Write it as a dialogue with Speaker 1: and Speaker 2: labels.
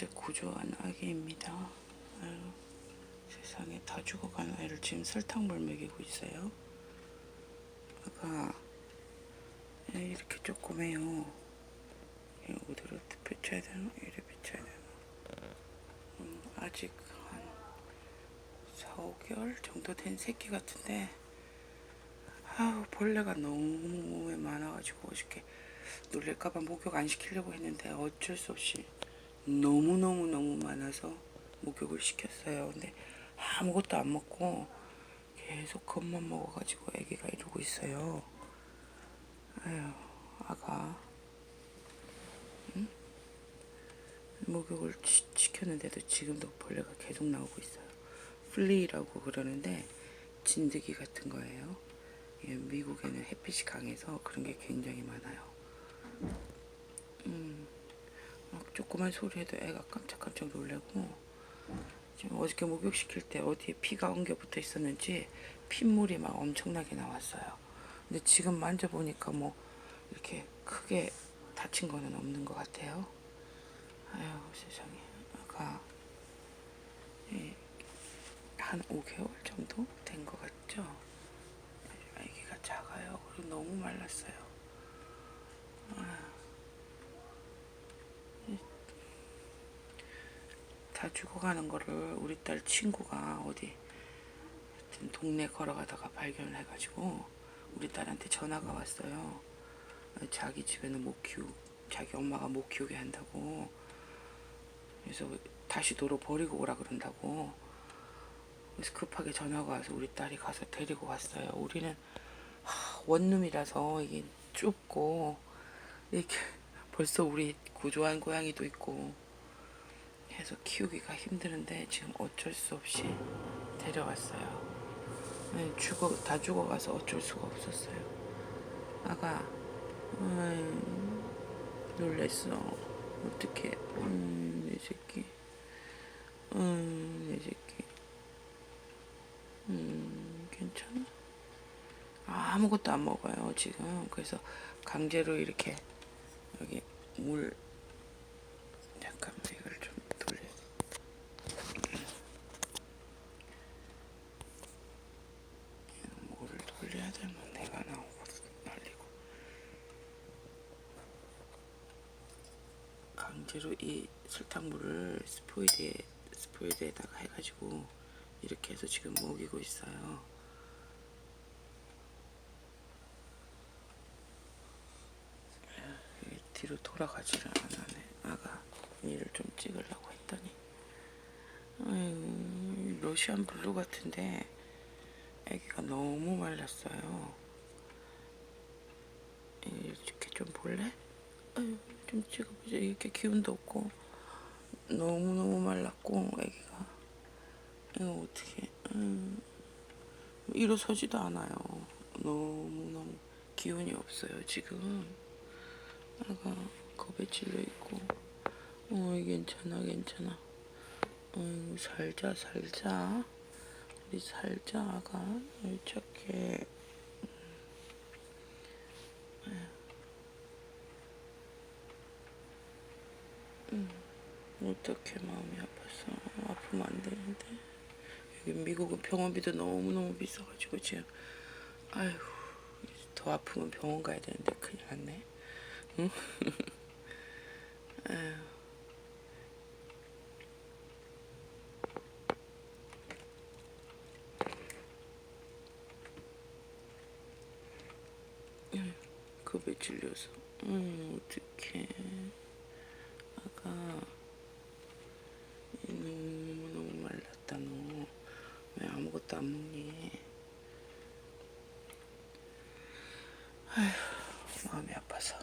Speaker 1: 진짜 구조한 아기입니다. 아유, 세상에 다 죽어간 아이를 지금 설탕물 먹이고 있어요. 아가 예, 이렇게 조그매요. 예, 어디로 펼쳐야 되나? 이래 펼쳐야 되나? 음, 아직 한 4, 5개월 정도 된 새끼 같은데 아우 벌레가 너무 많아가지고 어저께 놀랄까봐 목욕 안 시키려고 했는데 어쩔 수 없이 너무너무너무 많아서 목욕을 시켰어요. 근데 아무것도 안 먹고 계속 겉만 먹어가지고 애기가 이러고 있어요. 아유, 아가. 응? 목욕을 시, 시켰는데도 지금도 벌레가 계속 나오고 있어요. 플리라고 그러는데 진드기 같은 거예요. 예, 미국에는 햇빛이 강해서 그런 게 굉장히 많아요. 음, 막 조그만 소리에도 애가 깜짝깜짝 놀래고 지금 어저께 목욕시킬 때 어디에 피가 엉겨 붙어 있었는지 핏물이 막 엄청나게 나왔어요. 근데 지금 만져보니까 뭐 이렇게 크게 다친 거는 없는 것 같아요. 아유 세상에 예, 한 5개월 정도 된 것 같죠? 아기가 작아요. 그리고 너무 말랐어요. 다 죽어가는 거를 우리 딸 친구가 어디 동네 걸어가다가 발견을 해가지고 우리 딸한테 전화가 왔어요. 자기 집에는 못 키우, 자기 엄마가 못 키우게 한다고. 그래서 다시 도로 버리고 오라 그런다고. 그래서 급하게 전화가 와서 우리 딸이 가서 데리고 왔어요. 우리는 하, 원룸이라서 이게 좁고 이렇게 벌써 우리 구조한 고양이도 있고 해서 키우기가 힘드는데 지금 어쩔 수 없이 데려왔어요. 네, 죽어 다 죽어가서 어쩔 수가 없었어요. 아가, 음, 놀랬어. 어떻게, 음, 내 새끼, 음, 내 새끼, 음, 괜찮아? 아무것도 안 먹어요 지금. 그래서 강제로 이렇게 여기 물 잠깐만 이걸 좀 돌려. 물을 돌려야 되면 내가 나오거든 날리고. 강제로 이 설탕물을 스포이드에 스포이드에다가 해가지고 이렇게 해서 지금 먹이고 있어요. 뒤로 돌아가지를 안 하네. 아가 일을 좀 찍으려고 했더니 러시안 블루 같은데 애기가 너무 말랐어요. 이렇게 좀 볼래? 아유, 좀 찍어보자. 이렇게 기운도 없고 너무너무 말랐고 애기가. 이거 어떻게 음, 일어서지도 않아요. 너무너무 기운이 없어요 지금. 아가 겁에 질려 있고. 어 괜찮아 괜찮아. 어 살자 살자. 우리 살자 아가. 어이, 착해 음, 어떻게 마음이 아팠어 아프면 안 되는데. 여기 미국은 병원비도 너무너무 비싸가지고 지금. 아휴 더 아프면 병원 가야 되는데 큰일 났네. 겁에 질려서. 음 어떡해. 아가 너무 너무 말랐다 너. 왜 아무것도 안 먹니? 아휴 마음이 아파서